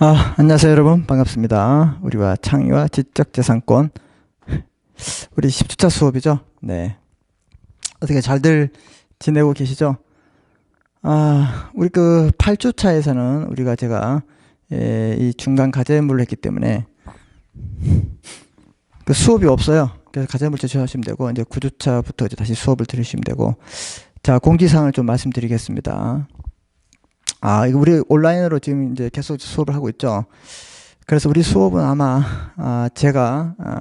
아, 안녕하세요 여러분 반갑습니다. 우리와 창의와 지적재산권 우리 10주차 수업이죠. 네. 어떻게 잘들 지내고 계시죠? 아, 우리 그 8주차에서는 우리가 제가 예, 이 중간 가제물을 했기 때문에 그 수업이 없어요. 그래서 가제물 제출하시면 되고 이제 9주차부터 이제 다시 수업을 들으시면 되고 자 공지사항을 좀 말씀드리겠습니다. 아 이거 우리 온라인으로 지금 이제 계속 수업을 하고 있죠. 그래서 우리 수업은 아마 아, 제가 아,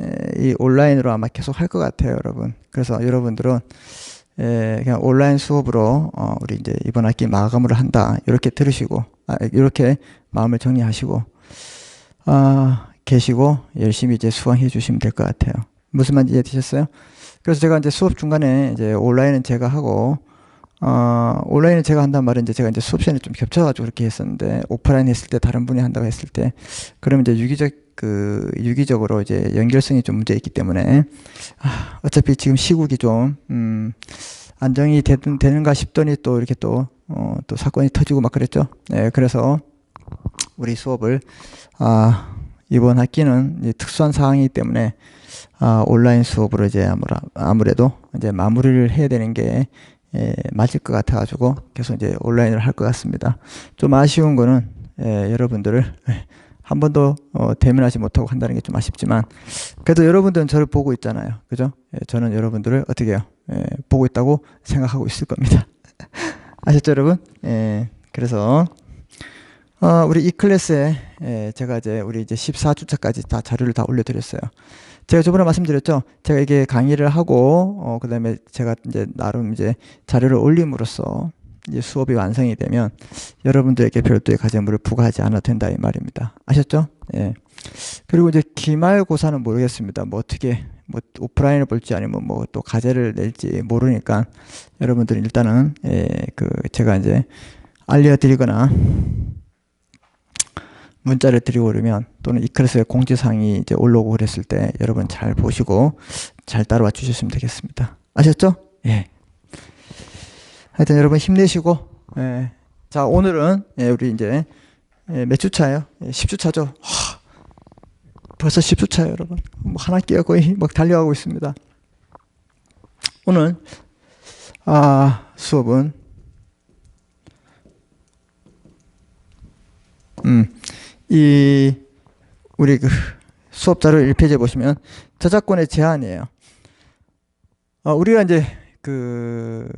에, 이 온라인으로 아마 계속 할 것 같아요, 여러분. 그래서 여러분들은 에, 그냥 온라인 수업으로 어, 우리 이제 이번 학기 마감을 한다 이렇게 들으시고 아, 이렇게 마음을 정리하시고 아, 계시고 열심히 이제 수강해 주시면 될 것 같아요. 무슨 말인지 이해되셨어요? 그래서 제가 이제 수업 중간에 이제 온라인은 제가 하고 어, 온라인은 제가 한단 말은 이제 제가 이제 수업 시간이 좀 겹쳐가지고 그렇게 했었는데 오프라인 했을 때 다른 분이 한다고 했을 때 그러면 이제 유기적 그 유기적으로 이제 연결성이 좀 문제 있기 때문에 아, 어차피 지금 시국이 좀 음, 안정이 되, 되는가 싶더니 또 이렇게 또 어, 또 사건이 터지고 막 그랬죠. 네, 그래서 우리 수업을 아, 이번 학기는 특수한 상황이기 때문에 아, 온라인 수업으로 이제 아무라, 아무래도 이제 마무리를 해야 되는 게 예, 맞을 것 같아가지고 계속 이제 온라인을 할 것 같습니다. 좀 아쉬운 거는 예, 여러분들을 한 번도 어, 대면하지 못하고 한다는 게 좀 아쉽지만 그래도 여러분들은 저를 보고 있잖아요. 그죠? 예, 저는 여러분들을 어떻게 해요? 예, 보고 있다고 생각하고 있을 겁니다. 아셨죠, 여러분? 예, 그래서 어, 우리 이 클래스에 예, 제가 이제 우리 이제 14주차까지 다 자료를 다 올려드렸어요. 제가 저번에 말씀드렸죠. 제가 이게 강의를 하고 어, 그다음에 제가 이제 나름 이제 자료를 올림으로써 이제 수업이 완성이 되면 여러분들에게 별도의 과제물을 부과하지 않아도 된다 이 말입니다. 아셨죠? 예. 그리고 이제 기말고사는 모르겠습니다. 뭐 어떻게 뭐 오프라인을 볼지 아니면 뭐 또 과제를 낼지 모르니까 여러분들은 일단은 예, 그 제가 이제 알려드리거나 문자를 드리고 그러면 또는 이클래스에 공지사항이 이제 올라오고 그랬을 때 여러분 잘 보시고 잘 따라와 주셨으면 되겠습니다. 아셨죠? 예. 하여튼 여러분 힘내시고 예. 자 오늘은 예, 우리 이제 예, 몇 주차예요? 예, 10주차죠. 하, 벌써 10주차예요 여러분. 뭐한 학기가 거의 막 달려가고 있습니다. 오늘 아 수업은 음, 이 우리 그 수업 자료 1페이지에 보시면 저작권의 제한이에요. 어, 우리가 이제 그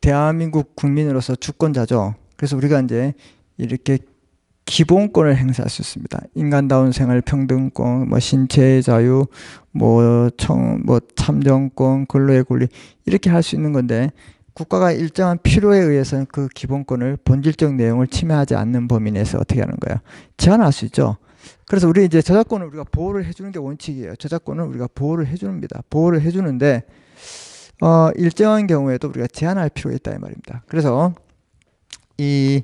대한민국 국민으로서 주권자죠. 그래서 우리가 이제 이렇게 기본권을 행사할 수 있습니다. 인간다운 생활 평등권, 뭐 신체의 자유, 뭐 청, 뭐 참정권, 근로의 권리 이렇게 할 수 있는 건데 국가가 일정한 필요에 의해서는 그 기본권을 본질적 내용을 침해하지 않는 범위 내에서 어떻게 하는 거야? 제한할 수 있죠. 그래서 우리 이제 저작권을 우리가 보호를 해주는 게 원칙이에요. 저작권을 우리가 보호를 해줍니다. 보호를 해주는데 어, 일정한 경우에도 우리가 제한할 필요가 있다 이 말입니다. 그래서 이,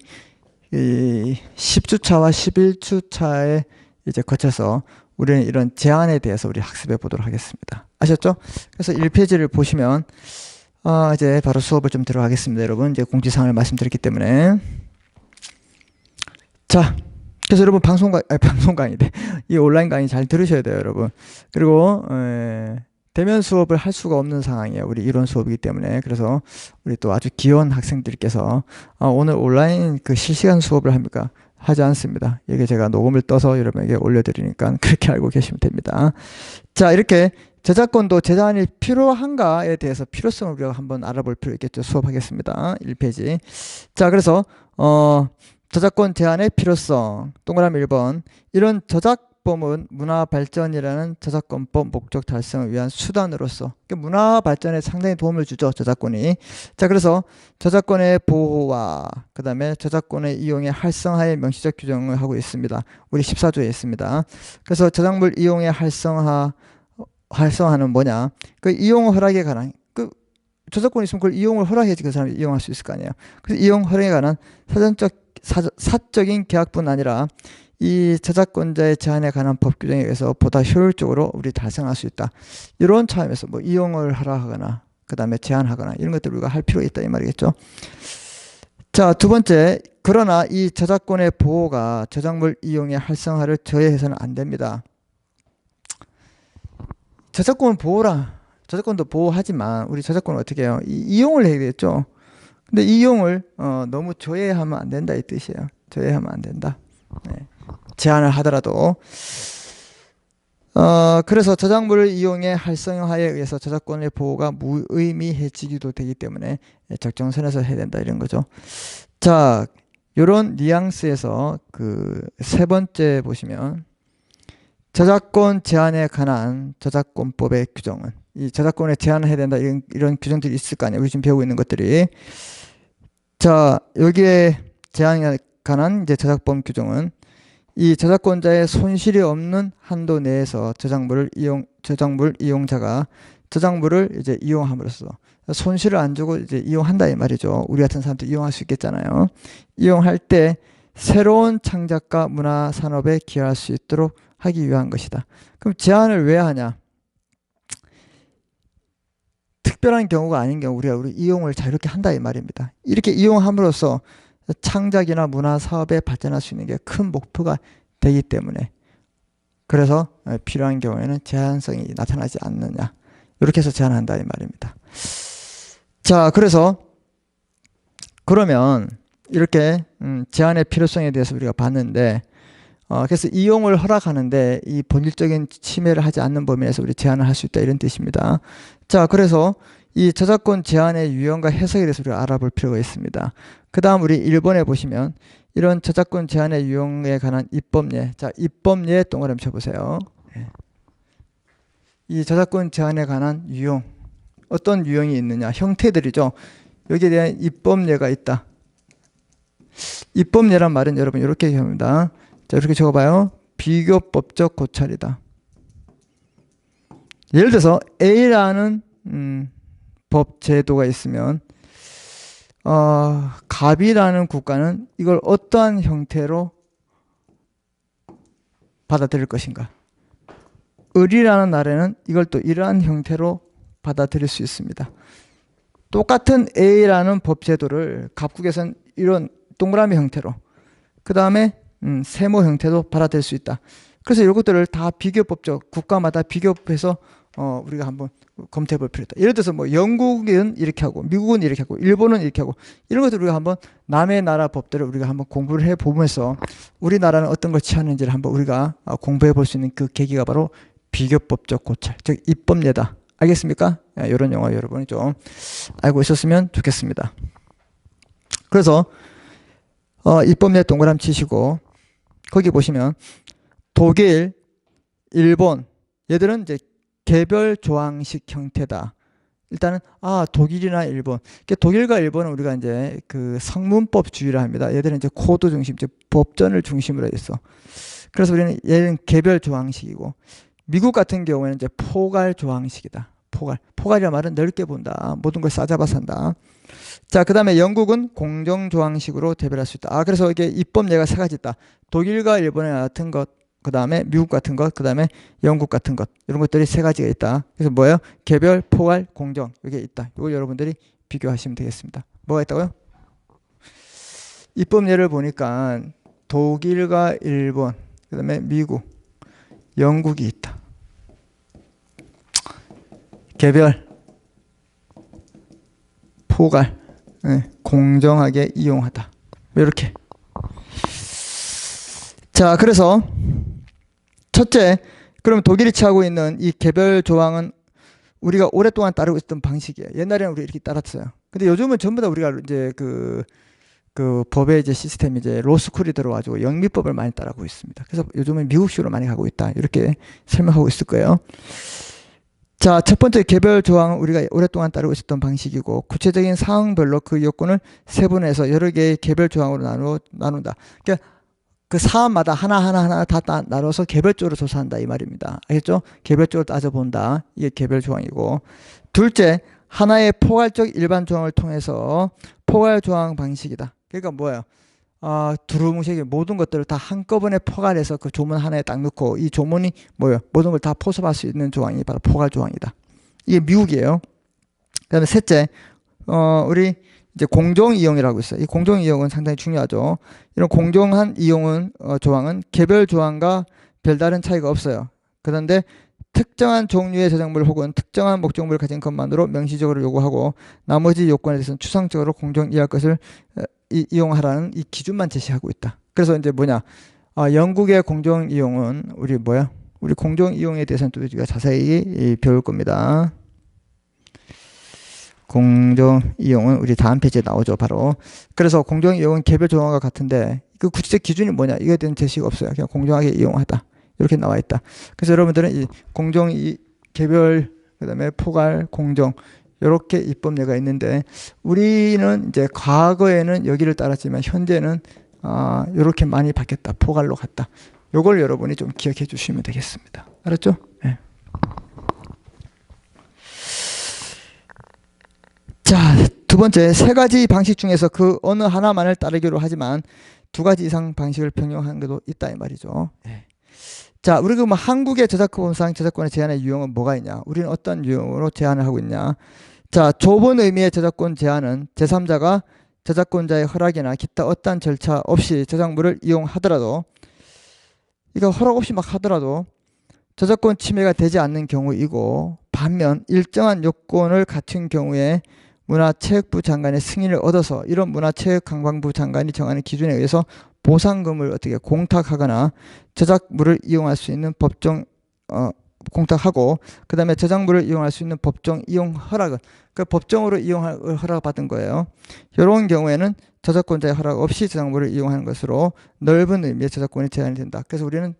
이 10주차와 11주차에 이제 거쳐서 우리는 이런 제한에 대해서 우리 학습해 보도록 하겠습니다. 아셨죠? 그래서 1페이지를 보시면 아, 이제 바로 수업을 좀 들어가겠습니다, 여러분. 이제 공지사항을 말씀드렸기 때문에. 자, 그래서 여러분 방송 강, 아니, 방송 강의대 이 온라인 강의 잘 들으셔야 돼요, 여러분. 그리고 에, 대면 수업을 할 수가 없는 상황이에요. 우리 이론 수업이기 때문에. 그래서 우리 또 아주 귀여운 학생들께서 아, 오늘 온라인 그 실시간 수업을 합니까? 하지 않습니다. 이게 제가 녹음을 떠서 여러분에게 올려드리니까 그렇게 알고 계시면 됩니다. 자, 이렇게 저작권도 제한이 필요한가에 대해서 필요성을 우리가 한번 알아볼 필요 있겠죠. 수업하겠습니다. 1페이지. 자, 그래서 어, 저작권 제한의 필요성. 동그라미 1번. 이런 저작범은 문화 발전이라는 저작권법 목적 달성을 위한 수단으로서 문화 발전에 상당히 도움을 주죠. 저작권이. 자, 그래서 저작권의 보호와 그다음에 저작권의 이용의 활성화의 명시적 규정을 하고 있습니다. 우리 14조에 있습니다. 그래서 저작물 이용의 활성화 활성화는 뭐냐? 그 이용 허락에 관한 그 저작권 있으면 그걸 이용을 허락해야지 그 사람이 이용할 수 있을 거 아니에요. 그래서 이용 허락에 관한 사전적 사, 사적인 계약뿐 아니라 이 저작권자의 제한에 관한 법 규정에 의해서 보다 효율적으로 우리 달성할 수 있다. 이런 차원에서 뭐 이용을 허락하거나 그 다음에 제한하거나 이런 것들 우리가 할 필요가 있다 이 말이겠죠. 자, 두 번째. 그러나 이 저작권의 보호가 저작물 이용의 활성화를 저해해서는 안 됩니다. 저작권 보호라. 저작권도 보호하지만 우리 저작권은 어떻게 해요? 이, 이용을 해야 되겠죠. 근데 이용을 어, 너무 저해하면 안 된다 이 뜻이에요. 저해하면 안 된다. 네. 제한을 하더라도 어, 그래서 저작물을 이용해 활성화에 의해서 저작권의 보호가 무의미해지기도 되기 때문에 적정선에서 해야 된다 이런 거죠. 자, 요런 뉘앙스에서 그 세 번째 보시면 저작권 제한에 관한 저작권법의 규정은 이 저작권에 제한을 해야 된다 이런, 이런 규정들이 있을 거 아니에요. 우리 지금 배우고 있는 것들이 자 여기에 제한에 관한 이제 저작권 규정은 이 저작권자의 손실이 없는 한도 내에서 저작물을 이용 저작물 이용자가 저작물을 이제 이용함으로써 손실을 안 주고 이제 이용한다 이 말이죠. 우리 같은 사람도 이용할 수 있겠잖아요. 이용할 때 새로운 창작과 문화 산업에 기여할 수 있도록 하기 위한 것이다. 그럼 제한을 왜 하냐? 특별한 경우가 아닌 경우 우리가 우리 이용을 자유롭게 한다 이 말입니다. 이렇게 이용함으로써 창작이나 문화 사업에 발전할 수 있는 게 큰 목표가 되기 때문에 그래서 필요한 경우에는 제한성이 나타나지 않느냐 이렇게 해서 제한한다 이 말입니다. 자 그래서 그러면 이렇게 음, 제한의 필요성에 대해서 우리가 봤는데 어, 그래서 이용을 허락하는데 이 본질적인 침해를 하지 않는 범위 내에서 우리 제한을 할 수 있다 이런 뜻입니다. 자, 그래서 이 저작권 제한의 유형과 해석에 대해서 우리가 알아볼 필요가 있습니다. 그 다음 우리 1번에 보시면 이런 저작권 제한의 유형에 관한 입법예. 자, 입법예 동그라미 쳐보세요. 예. 이 저작권 제한에 관한 유형. 어떤 유형이 있느냐. 형태들이죠. 여기에 대한 입법예가 있다. 입법예란 말은 여러분 이렇게 얘기합니다. 자, 이렇게 적어봐요. 비교법적 고찰이다. 예를 들어서 A라는 음, 법 제도가 있으면 어, 갑이라는 국가는 이걸 어떠한 형태로 받아들일 것인가? 을이라는 나라는 이걸 또 이러한 형태로 받아들일 수 있습니다. 똑같은 A라는 법 제도를 갑국에서는 이런 동그라미 형태로 그 다음에 음, 세모 형태도 받아들일 수 있다. 그래서 이것들을 다 비교법적 국가마다 비교해서 어, 우리가 한번 검토해 볼 필요가 있다. 예를 들어서 뭐 영국은 이렇게 하고 미국은 이렇게 하고 일본은 이렇게 하고 이런 것들 우리가 한번 남의 나라 법들을 우리가 한번 공부를 해 보면서 우리나라는 어떤 걸 취하는지를 한번 우리가 어, 공부해 볼 수 있는 그 계기가 바로 비교법적 고찰, 즉 입법례다. 알겠습니까? 이런 영화 여러분이 좀 알고 있었으면 좋겠습니다. 그래서 어, 입법례 동그라미 치시고 거기 보시면 독일, 일본 얘들은 이제 개별 조항식 형태다. 일단은 아 독일이나 일본 독일과 일본은 우리가 이제 그 성문법주의라 합니다. 얘들은 이제 코드 중심, 즉 법전을 중심으로 해서 그래서 우리는 얘는 개별 조항식이고 미국 같은 경우에는 이제 포괄 조항식이다. 포괄 포괄이란 말은 넓게 본다. 모든 걸 싸잡아 산다. 자, 그 다음에 영국은 공정 조항식으로 대별할 수 있다. 아, 그래서 이게 입법 예가 세 가지 있다. 독일과 일본의 같은 것, 그 다음에 미국 같은 것, 그 다음에 영국 같은 것 이런 것들이 세 가지가 있다. 그래서 뭐예요? 개별, 포괄, 공정 이게 있다. 이거 여러분들이 비교하시면 되겠습니다. 뭐가 있다고요? 입법 예를 보니까 독일과 일본, 그 다음에 미국, 영국이 있다. 개별, 포괄, 네, 공정하게 이용하다. 이렇게. 자, 그래서 첫째, 그럼 독일이 취하고 있는 이 개별 조항은 우리가 오랫동안 따르고 있던 방식이에요. 옛날에는 우리 이렇게 따랐어요. 근데 요즘은 전부 다 우리가 이제 그, 그 법의 이제 시스템이 이제 로스쿨이 들어가지고 영미법을 많이 따르고 있습니다. 그래서 요즘은 미국식으로 많이 가고 있다. 이렇게 설명하고 있을 거예요. 자, 첫 번째 개별 조항은 우리가 오랫동안 따르고 있었던 방식이고 구체적인 사항별로 그 요건을 세분해서 여러 개의 개별 조항으로 나누, 나눈다. 그러니까 그 사안마다 하나하나 하나 다 나눠서 개별적으로 조사한다 이 말입니다. 알겠죠? 개별적으로 따져본다. 이게 개별 조항이고 둘째, 하나의 포괄적 일반 조항을 통해서 포괄 조항 방식이다. 그러니까 뭐예요? 어, 두루뭉실하게 모든 것들을 다 한꺼번에 포괄해서 그 조문 하나에 딱 넣고 이 조문이 뭐예요? 모든 걸 다 포섭할 수 있는 조항이 바로 포괄 조항이다. 이게 미국이에요. 그 다음에 셋째, 어, 우리 이제 공정 이용이라고 있어요. 이 공정 이용은 상당히 중요하죠. 이런 공정한 이용은 어, 조항은 개별 조항과 별다른 차이가 없어요. 그런데 특정한 종류의 저작물 혹은 특정한 목적물을 가진 것만으로 명시적으로 요구하고 나머지 요건에 대해서는 추상적으로 공정 이해할 것을 어, 이, 이용하라는 이 기준만 제시하고 있다. 그래서 이제 뭐냐? 아, 영국의 공정 이용은 우리 뭐야? 우리 공정 이용에 대해서는 또 우리가 자세히 이, 배울 겁니다. 공정 이용은 우리 다음 페이지에 나오죠, 바로. 그래서 공정 이용은 개별 조항과 같은데 그 구체적 기준이 뭐냐? 이거에 대한 제시가 없어요. 그냥 공정하게 이용하다. 이렇게 나와 있다. 그래서 여러분들은 이 공정 이 개별 그다음에 포괄 공정 이렇게 입법례가 있는데 우리는 이제 과거에는 여기를 따랐지만 현재는 아, 이렇게 많이 바뀌었다. 포괄로 갔다. 요걸 여러분이 좀 기억해 주시면 되겠습니다. 알았죠? 네. 자, 두 번째 세 가지 방식 중에서 그 어느 하나만을 따르기로 하지만 두 가지 이상 방식을 병용하는 것도 있다 이 말이죠. 네. 자, 우리가 뭐 한국의 저작권상 저작권의 제한의 유형은 뭐가 있냐? 우리는 어떤 유형으로 제한을 하고 있냐? 자, 좁은 의미의 저작권 제한은 제3자가 저작권자의 허락이나 기타 어떠한 절차 없이 저작물을 이용하더라도 이거 허락 없이 막 하더라도 저작권 침해가 되지 않는 경우이고 반면 일정한 요건을 갖춘 경우에 문화체육부 장관의 승인을 얻어서 이런 문화체육관광부 장관이 정하는 기준에 의해서 보상금을 어떻게 공탁하거나 저작물을 이용할 수 있는 법정 어, 공탁하고 그 다음에 저작물을 이용할 수 있는 법정 이용 허락은 그 법정으로 이용할 허락 받은 거예요. 이런 경우에는 저작권자의 허락 없이 저작물을 이용하는 것으로 넓은 의미의 저작권이 제한이 된다. 그래서 우리는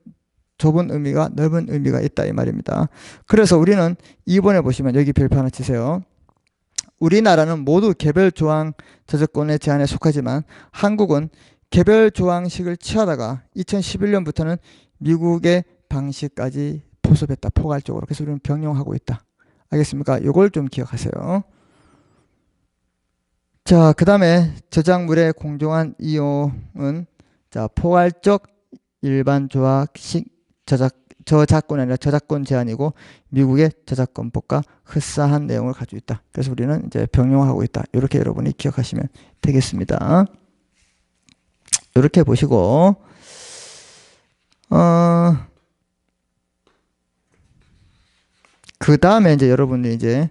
좁은 의미가 넓은 의미가 있다 이 말입니다. 그래서 우리는 2번에 보시면 여기 별표 하나 치세요. 우리나라는 모두 개별 조항 저작권의 제한에 속하지만 한국은 개별 조항식을 취하다가 2011년부터는 미국의 방식까지 포섭했다. 포괄적으로. 그래서 우리는 병용하고 있다. 알겠습니까? 요걸 좀 기억하세요. 자, 그 다음에 저작물의 공정한 이용은 자, 포괄적 일반 조합식 저작 저작권이 아니라 저작권 제한이고 미국의 저작권법과 흡사한 내용을 가지고 있다. 그래서 우리는 이제 병용하고 있다. 이렇게 여러분이 기억하시면 되겠습니다. 이렇게 보시고 어, 그 다음에 이제 여러분들이 이제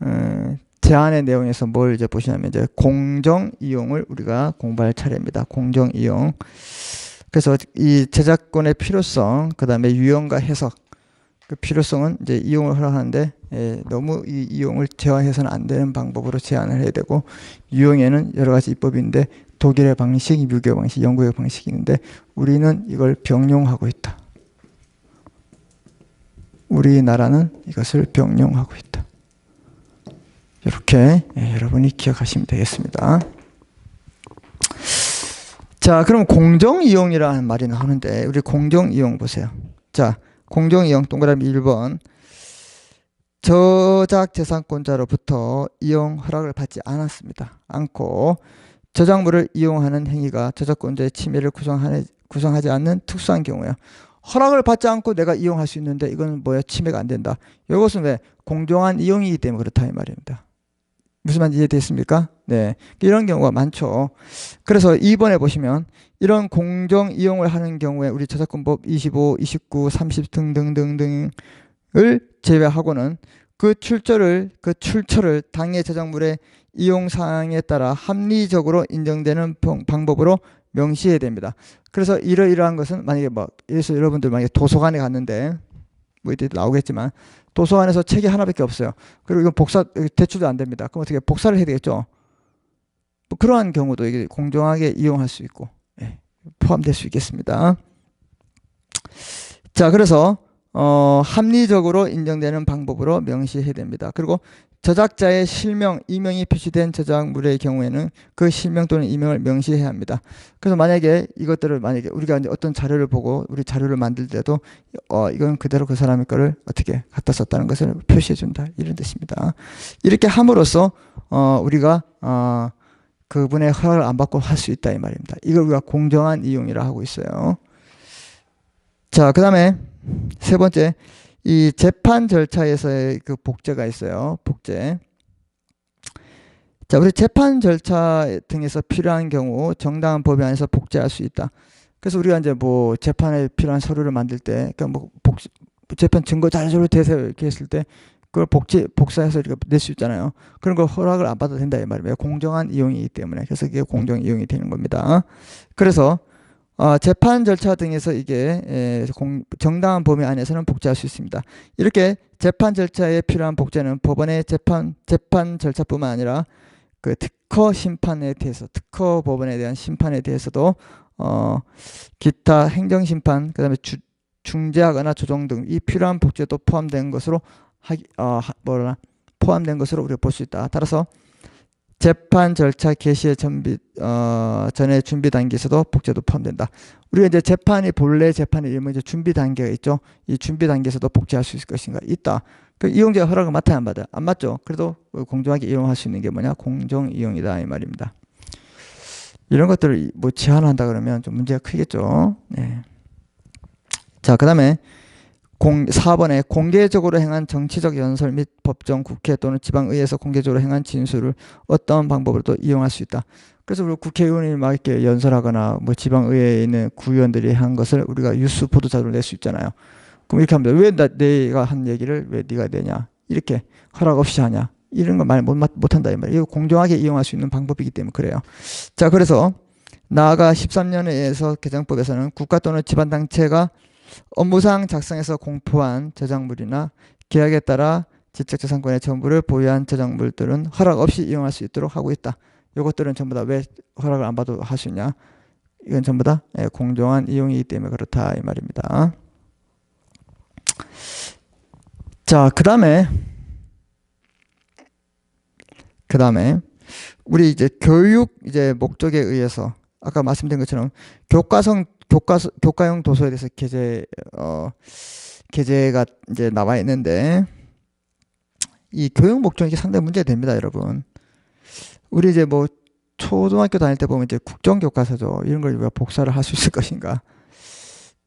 어, 제안의 내용에서 뭘 이제 보시냐면 이제 공정 이용을 우리가 공부할 차례입니다. 공정 이용. 그래서 이 제작권의 필요성, 그 다음에 유형과 해석, 그 필요성은 이제 이용을 허락하는데 예, 너무 이 이용을 제한해서는 안 되는 방법으로 제한을 해야 되고 유형에는 여러 가지 입법인데 독일의 방식, 미국의 방식, 영국의 방식이 있는데 우리는 이걸 병용하고 있다. 우리나라는 이것을 병용하고 있다. 이렇게 예, 여러분이 기억하시면 되겠습니다. 자, 그럼 공정이용이라는 말이 나오는데 우리 공정이용 보세요. 자, 공정이용 동그라미 1번 저작재산권자로부터 이용 허락을 받지 않았습니다. 않고 저작물을 이용하는 행위가 저작권자의 침해를 구성하지, 구성하지 않는 특수한 경우야. 허락을 받지 않고 내가 이용할 수 있는데 이건 뭐야 침해가 안 된다. 이것은 왜 공정한 이용이기 때문에 그렇다 이 말입니다. 무슨 말인지 이해됐습니까? 네. 이런 경우가 많죠. 그래서 2번에 보시면 이런 공정 이용을 하는 경우에 우리 저작권법 25, 29, 30 등등등등을 제외하고는 그 출처를 그 출처를 당해 저작물의 이용 사항에 따라 합리적으로 인정되는 방법으로 명시해야 됩니다. 그래서 이러이러한 것은 만약에 뭐 예를 여러분들 만약에 도서관에 갔는데 뭐 이때 나오겠지만 도서관에서 책이 하나밖에 없어요. 그리고 이건 복사 대출도 안 됩니다. 그럼 어떻게 복사를 해야 되겠죠? 뭐 그러한 경우도 이게 공정하게 이용할 수 있고 예, 포함될 수 있겠습니다. 자, 그래서 어, 합리적으로 인정되는 방법으로 명시해야 됩니다. 그리고 저작자의 실명, 이명이 표시된 저작물의 경우에는 그 실명 또는 이명을 명시해야 합니다. 그래서 만약에 이것들을 만약에 우리가 어떤 자료를 보고 우리 자료를 만들 때도 어, 이건 그대로 그 사람의 거를 어떻게 갖다 썼다는 것을 표시해 준다. 이런 뜻입니다. 이렇게 함으로써 어, 우리가 어, 그분의 허락을 안 받고 할 수 있다 이 말입니다. 이걸 우리가 공정한 이용이라 하고 있어요. 자, 그 다음에 세 번째 이 재판 절차에서의 그 복제가 있어요. 복제. 자, 우리 재판 절차 등에서 필요한 경우 정당한 법위 안에서 복제할 수 있다. 그래서 우리가 이제 뭐 재판에 필요한 서류를 만들 때, 그러니까 뭐 복, 재판 증거 자료를 대세요 이렇게 했을 때 그걸 복제 복사해서 이렇게 낼 수 있잖아요. 그런 거 허락을 안 받아도 된다 이 말이에요. 공정한 이용이기 때문에 그래서 이게 공정 이용이 되는 겁니다. 그래서 어, 재판 절차 등에서 이게 에, 공, 정당한 범위 안에서는 복제할 수 있습니다. 이렇게 재판 절차에 필요한 복제는 법원의 재판 재판 절차뿐만 아니라 그 특허 심판에 대해서 특허 법원에 대한 심판에 대해서도 어, 기타 행정 심판 그다음에 주, 중재하거나 조정 등 이 필요한 복제도 포함된 것으로 하, 어, 하, 뭐라 포함된 것으로 우리가 볼 수 있다. 따라서 재판 절차 개시의 준비 어, 전에 준비 단계에서도 복제도 포함된다. 우리가 이제 재판이 본래 재판의 일부 이제 준비 단계가 있죠. 이 준비 단계에서도 복제할 수 있을 것인가 있다. 그 이용자가 허락을 맡아야 안 받아요. 안 맞죠. 그래도 공정하게 이용할 수 있는 게 뭐냐 공정 이용이다 이 말입니다. 이런 것들을 뭐 제한한다 그러면 좀 문제가 크겠죠. 네. 자, 그다음에 공, 4번에 공개적으로 행한 정치적 연설 및 법정, 국회 또는 지방의회에서 공개적으로 행한 진술을 어떤 방법으로도 이용할 수 있다. 그래서 우리 국회의원이 막 이렇게 연설하거나 뭐 지방의회에 있는 구의원들이 한 것을 우리가 뉴스 보도 자료를 낼수 있잖아요. 그럼 이렇게 합니다. 왜 나, 내가 한 얘기를 왜 네가 내냐? 이렇게 허락 없이 하냐? 이런 거 말 못 못한다 이 말이에요. 이거 공정하게 이용할 수 있는 방법이기 때문에 그래요. 자, 그래서 나아가 13년에 의해서 개정법에서는 국가 또는 지방 단체가 업무상 작성해서 공포한 저작물이나 계약에 따라 지적재산권의 전부를 보유한 저작물들은 허락 없이 이용할 수 있도록 하고 있다. 이것들은 전부 다 왜 허락을 안 받아도 할 수 있냐? 이건 전부 다 예, 공정한 이용이기 때문에 그렇다 이 말입니다. 자, 그 다음에 그 다음에 우리 이제 교육 이제 목적에 의해서 아까 말씀드린 것처럼 교과성 교과 교과용 도서에 대해서 게재 어 게재가 이제 나와 있는데 이 교육 목적이 상당히 문제됩니다, 여러분. 우리 이제 뭐 초등학교 다닐 때 보면 이제 국정 교과서죠. 이런 걸 우리가 복사를 할 수 있을 것인가?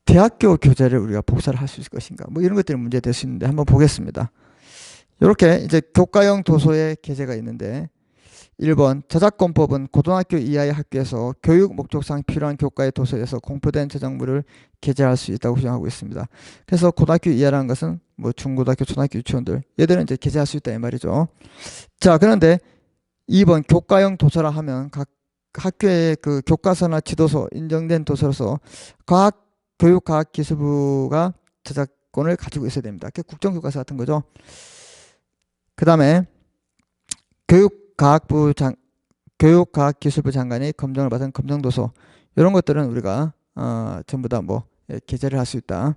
대학교 교재를 우리가 복사를 할 수 있을 것인가? 뭐 이런 것들이 문제 될 수 있는데 한번 보겠습니다. 이렇게 이제 교과용 도서의 게재가 있는데 1번 저작권법은 고등학교 이하의 학교에서 교육 목적상 필요한 교과의 도서에서 공표된 저작물을 게재할 수 있다고 규정하고 있습니다. 그래서 고등학교 이하라는 것은 뭐 중고등학교, 초등학교 유치원들 얘들은 이제 게재할 수 있다 이 말이죠. 자 그런데 2번 교과용 도서라 하면 각 학교의 그 교과서나 지도서 인정된 도서로서 과학 교육과학기술부가 저작권을 가지고 있어야 됩니다. 그게 국정교과서 같은 거죠. 그 다음에 교육 과학부 장, 교육과학기술부 장관이 검정을 받은 검정도서 이런 것들은 우리가 어, 전부 다뭐 예, 게재를 할 수 있다.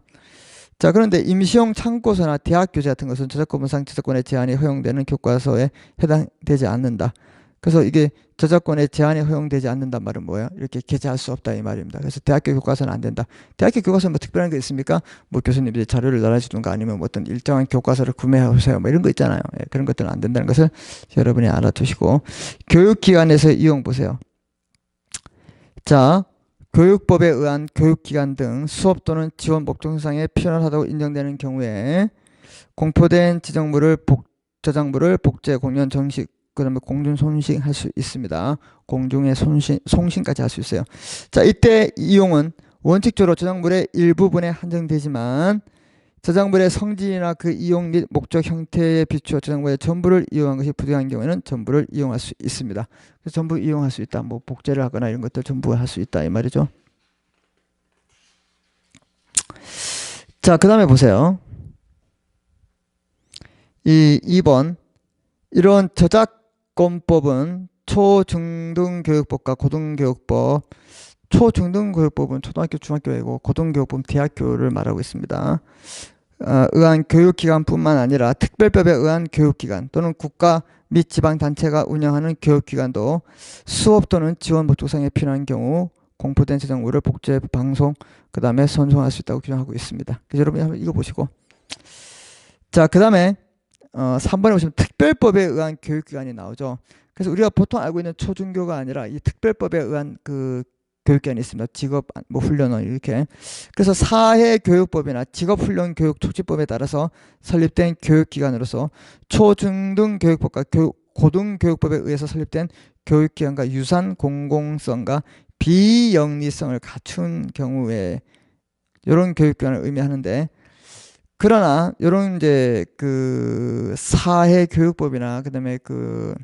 자 그런데 임시용 참고서나 대학 교재 같은 것은 저작권분상 저작권의 제한이 허용되는 교과서에 해당되지 않는다. 그래서 이게 저작권의 제한이 허용되지 않는단 말은 뭐예요? 이렇게 게재할 수 없다 이 말입니다. 그래서 대학교 교과서는 안 된다. 대학교 교과서 뭐 특별한 게 있습니까? 뭐 교수님들이 자료를 나눠주든가 아니면 뭐 어떤 일정한 교과서를 구매하세요. 뭐 이런 거 있잖아요. 예, 그런 것들은 안 된다는 것을 여러분이 알아두시고 교육기관에서 이용 보세요. 자, 교육법에 의한 교육기관 등 수업 또는 지원 목적상에 필요하다고 인정되는 경우에 공표된 지정물을 복, 저작물을 복제, 공연, 정식, 그 다음에 공중 손실 할수 있습니다. 공중의 손실, 송신까지 할 수 있어요. 자, 이때 이용은 원칙적으로 저작물의 일부분에 한정되지만 저작물의 성질이나 그 이용 및 목적 형태에 비추어 저작물의 전부를 이용한 것이 부당한 경우에는 전부를 이용할 수 있습니다. 그래서 전부 이용할 수 있다. 뭐 복제를 하거나 이런 것들 전부 할 수 있다 이 말이죠. 자, 그 다음에 보세요. 이 2번 이런 저작 권법은 초중등교육법과 고등교육법 초중등교육법은 초등학교 중학교이고 고등교육법은 대학교를 말하고 있습니다. 어, 의한 교육기관뿐만 아니라 특별법에 의한 교육기관 또는 국가 및 지방단체가 운영하는 교육기관도 수업 또는 지원 목적상에 필요한 경우 공포된 재정물을 복제, 방송, 그 다음에 선송할 수 있다고 규정하고 있습니다. 여러분이 한번 읽어보시고 자, 그 다음에 어, 3번에 보시면 특별법에 의한 교육기관이 나오죠. 그래서 우리가 보통 알고 있는 초중교가 아니라 이 특별법에 의한 그 교육기관이 있습니다. 직업 뭐 훈련원 이렇게. 그래서 사회 교육법이나 직업 훈련 교육 촉진법에 따라서 설립된 교육기관으로서 초중등 교육법과 교육 고등교육법에 의해서 설립된 교육기관과 유산 공공성과 비영리성을 갖춘 경우에 이런 교육기관을 의미하는데 그러나 이런 이제 그 사회 교육법이나 그다음에 그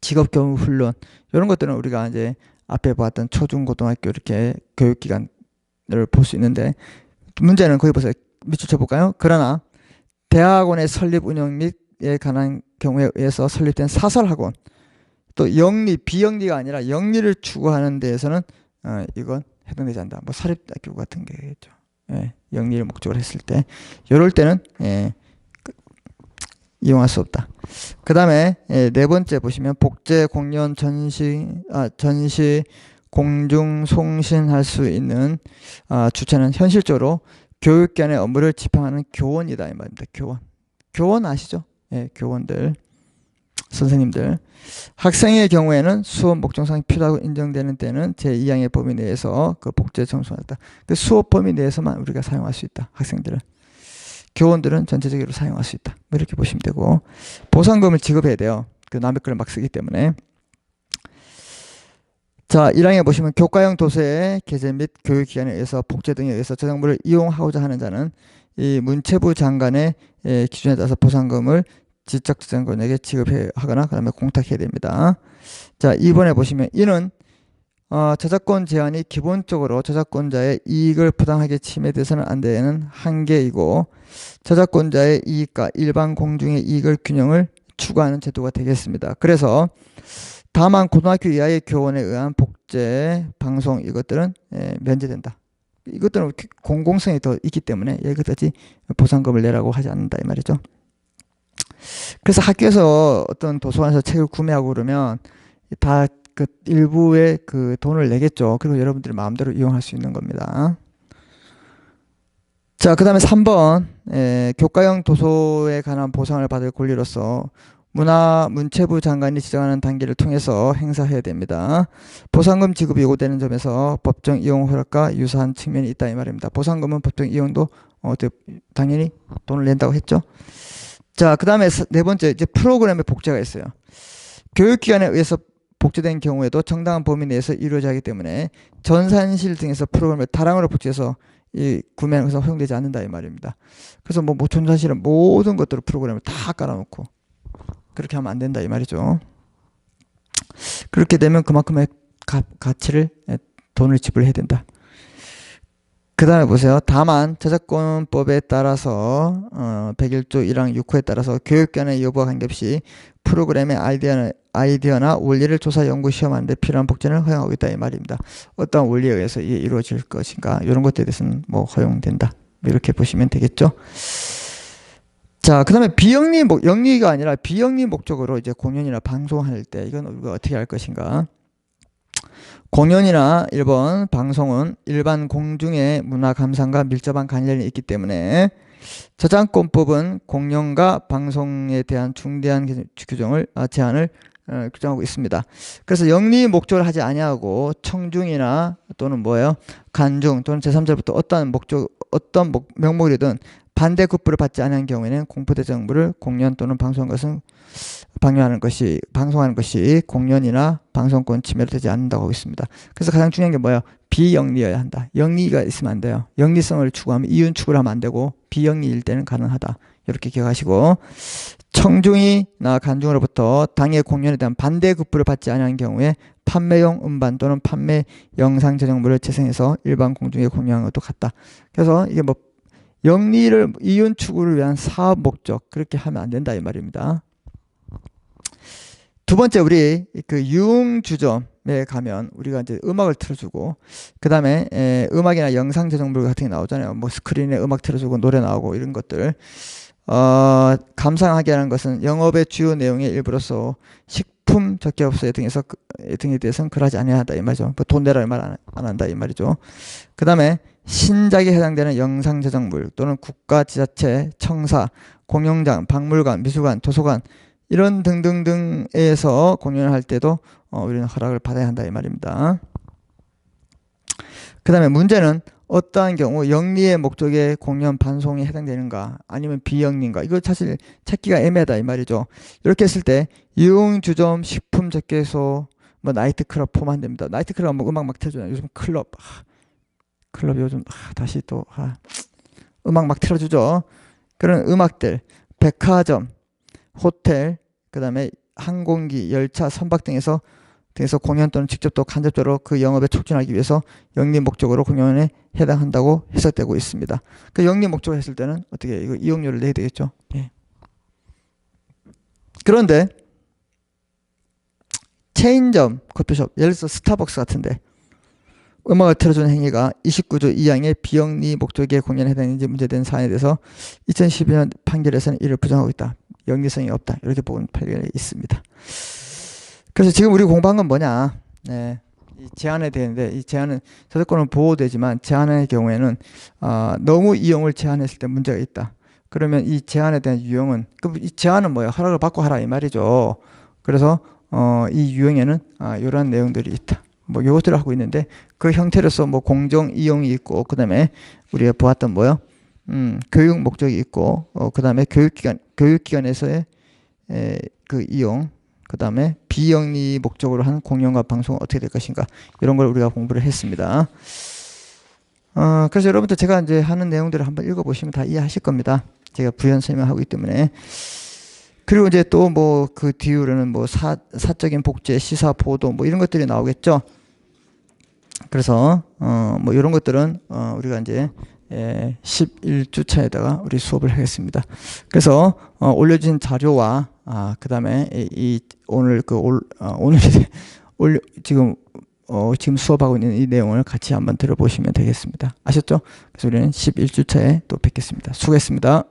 직업 교육 훈련 이런 것들은 우리가 이제 앞에 봤던 초중고등학교 이렇게 교육 기관을 볼 수 있는데 문제는 거기 보세요. 밑줄 쳐볼까요? 그러나 대학원의 설립 운영 및에 관한 경우에 의해서 설립된 사설학원 또 영리 비영리가 아니라 영리를 추구하는 데에서는 어, 이건 해당되지 않는다. 뭐 사립대학교 같은 게겠죠. 예, 영리를 목적으로 했을 때 이럴 때는 예, 그, 이용할 수 없다. 그 다음에 예, 네 번째 보시면 복제 공연 전시 아, 전시 공중 송신할 수 있는 아, 주체는 현실적으로 교육기관의 업무를 집행하는 교원이다 이 말입니다. 교원. 교원 아시죠? 예, 교원들. 선생님들. 학생의 경우에는 수업 목적상 필요하고 인정되는 때는 제2항의 범위 내에서 그 복제 청소한다. 그 수업 범위 내에서만 우리가 사용할 수 있다. 학생들은. 교원들은 전체적으로 사용할 수 있다. 뭐 이렇게 보시면 되고 보상금을 지급해야 돼요. 그 남의 걸막 쓰기 때문에. 자, 1항에 보시면 교과형 도서의 게재 및 교육기관에 의해서 복제 등에 의해서 저작물을 이용하고자 하는 자는 이 문체부 장관의 예, 기준에 따라서 보상금을 지적재산권에게 지급하거나 그다음에 공탁해야 됩니다. 자, 2번에 보시면 이는 어, 저작권 제한이 기본적으로 저작권자의 이익을 부당하게 침해돼서는 안 되는 한계이고 저작권자의 이익과 일반 공중의 이익을 균형을 추구하는 제도가 되겠습니다. 그래서 다만 고등학교 이하의 교원에 의한 복제, 방송 이것들은 예, 면제된다. 이것들은 공공성이 더 있기 때문에 여기까지 보상금을 내라고 하지 않는다 이 말이죠. 그래서 학교에서 어떤 도서관에서 책을 구매하고 그러면 다 그 일부의 그 돈을 내겠죠. 그리고 여러분들이 마음대로 이용할 수 있는 겁니다. 자, 그 다음에 3번, 에, 교과형 도서에 관한 보상을 받을 권리로서 문화 문체부 장관이 지정하는 단계를 통해서 행사해야 됩니다. 보상금 지급이 요구되는 점에서 법정 이용 허락과 유사한 측면이 있다 이 말입니다. 보상금은 법정 이용도 어, 당연히 돈을 낸다고 했죠. 자, 그 다음에 네 번째, 이제 프로그램의 복제가 있어요. 교육기관에 의해서 복제된 경우에도 정당한 범위 내에서 이루어져야 하기 때문에 전산실 등에서 프로그램을 다량으로 복제해서 이 구매하는 것은 허용되지 않는다 이 말입니다. 그래서 뭐, 뭐 전산실은 모든 것들을 프로그램을 다 깔아놓고 그렇게 하면 안 된다 이 말이죠. 그렇게 되면 그만큼의 가, 가치를 돈을 지불해야 된다. 그 다음에 보세요. 다만 저작권법에 따라서 어, 101조 1항 6호에 따라서 교육기관의 여부와 관계없이 프로그램의 아이디어나, 아이디어나 원리를 조사 연구 시험하는 데 필요한 복제는 허용하고 있다 이 말입니다. 어떤 원리에 의해서 이게 이루어질 것인가 이런 것들에 대해서는 뭐 허용된다. 이렇게 보시면 되겠죠. 자, 그 다음에 비영리 목, 영리가 아니라 비영리 목적으로 이제 공연이나 방송할 때 이건 우리가 어떻게 할 것인가. 공연이나 1번 방송은 일반 공중의 문화 감상과 밀접한 관련이 있기 때문에 저작권법은 공연과 방송에 대한 중대한 규정을 아, 제한을 어, 규정하고 있습니다. 그래서 영리 목적을 하지 아니하고 청중이나 또는 뭐예요? 간중 또는 제3자로부터 어떤 목적 어떤 명목이든 반대 급부를 받지 않은 경우에는 공포대 정부를 공연 또는 방송한 것은 방해하는 것이 방송하는 것이 공연이나 방송권 침해로 되지 않는다고 하고 있습니다. 그래서 가장 중요한 게 뭐예요? 비영리여야 한다. 영리가 있으면 안 돼요. 영리성을 추구하면 이윤 추구를 하면 안 되고 비영리일 때는 가능하다. 이렇게 기억하시고 청중이나 간중으로부터 당의 공연에 대한 반대 급부를 받지 않은 경우에 판매용 음반 또는 판매 영상 제작물을 재생해서 일반 공중에 공유하는 것도 같다. 그래서 이게 뭐 영리를 이윤 추구를 위한 사업 목적 그렇게 하면 안 된다 이 말입니다. 두 번째 우리 그 유흥주점에 가면 우리가 이제 음악을 틀어주고 그 다음에 음악이나 영상 제작물 같은 게 나오잖아요. 뭐 스크린에 음악 틀어주고 노래 나오고 이런 것들 어, 감상하게 하는 것은 영업의 주요 내용의 일부로서 식품 적격업소 등에서 그, 등에 대해서는 그러지 아니하다 이 말이죠. 뭐돈 내라 말안 한다 이 말이죠. 그 다음에 신작에 해당되는 영상 제작물 또는 국가 지자체, 청사, 공영장, 박물관, 미술관, 도서관 이런 등등등에서 공연을 할 때도 어, 우리는 허락을 받아야 한다 이 말입니다. 그 다음에 문제는 어떠한 경우 영리의 목적에 공연 반송이 해당되는가 아니면 비영리인가 이거 사실 찾기가 애매하다 이 말이죠. 이렇게 했을 때 유흥주점 식품 접계소 뭐 나이트클럽 포함 됩니다. 나이트클럽 뭐 음악 막 틀어주잖아요. 요즘 클럽 아, 클럽 요즘 아, 다시 또 아, 음악 막 틀어주죠. 그런 음악들 백화점 호텔 그 다음에 항공기 열차 선박 등에서 등에서 공연 또는 직접 또 간접적으로 그 영업에 촉진하기 위해서 영리 목적으로 공연에 해당한다고 해석되고 있습니다. 그 영리 목적으로 했을 때는 어떻게 이거 이용료를 내야 되겠죠. 예. 그런데 체인점, 커피숍, 예를 들어서 스타벅스 같은데 음악을 틀어주는 행위가 29조 2항의 비영리 목적의 공연에 해당하는지 문제된 사안에 대해서 2012년 판결에서는 이를 부정하고 있다. 영리성이 없다. 이렇게 본 판결이 있습니다. 그래서 지금 우리 공부한 건 뭐냐? 네. 이 제한에 대한데 이 제한은 저작권은 보호되지만 제한의 경우에는 아, 너무 이용을 제한했을 때 문제가 있다. 그러면 이 제한에 대한 유형은 그럼 이 제한은 뭐야? 허락을 받고 하라 이 말이죠. 그래서 어, 이 유형에는 아, 이러한 내용들이 있다. 뭐 요것들을 하고 있는데 그 형태로서 뭐 공정 이용이 있고 그다음에 우리가 보았던 뭐요? 음, 교육 목적이 있고 어, 그다음에 교육기관 교육기관에서의 에, 그 이용 그 다음에 비영리 목적으로 한 공연과 방송은 어떻게 될 것인가 이런 걸 우리가 공부를 했습니다. 어, 그래서 여러분들 제가 이제 하는 내용들을 한번 읽어보시면 다 이해하실 겁니다. 제가 부연 설명하고 있기 때문에 그리고 이제 또 뭐 그 뒤로는 뭐 사, 사적인 복제, 시사, 보도 뭐 이런 것들이 나오겠죠. 그래서 어, 뭐 이런 것들은 어, 우리가 이제 예, 11주차에다가 우리 수업을 하겠습니다. 그래서 어, 올려진 자료와 아, 그 다음에 이, 이 오늘 그 올, 어, 오늘 올 지금 어, 지금 수업하고 있는 이 내용을 같이 한번 들어보시면 되겠습니다. 아셨죠? 그래서 우리는 11주차에 또 뵙겠습니다. 수고했습니다.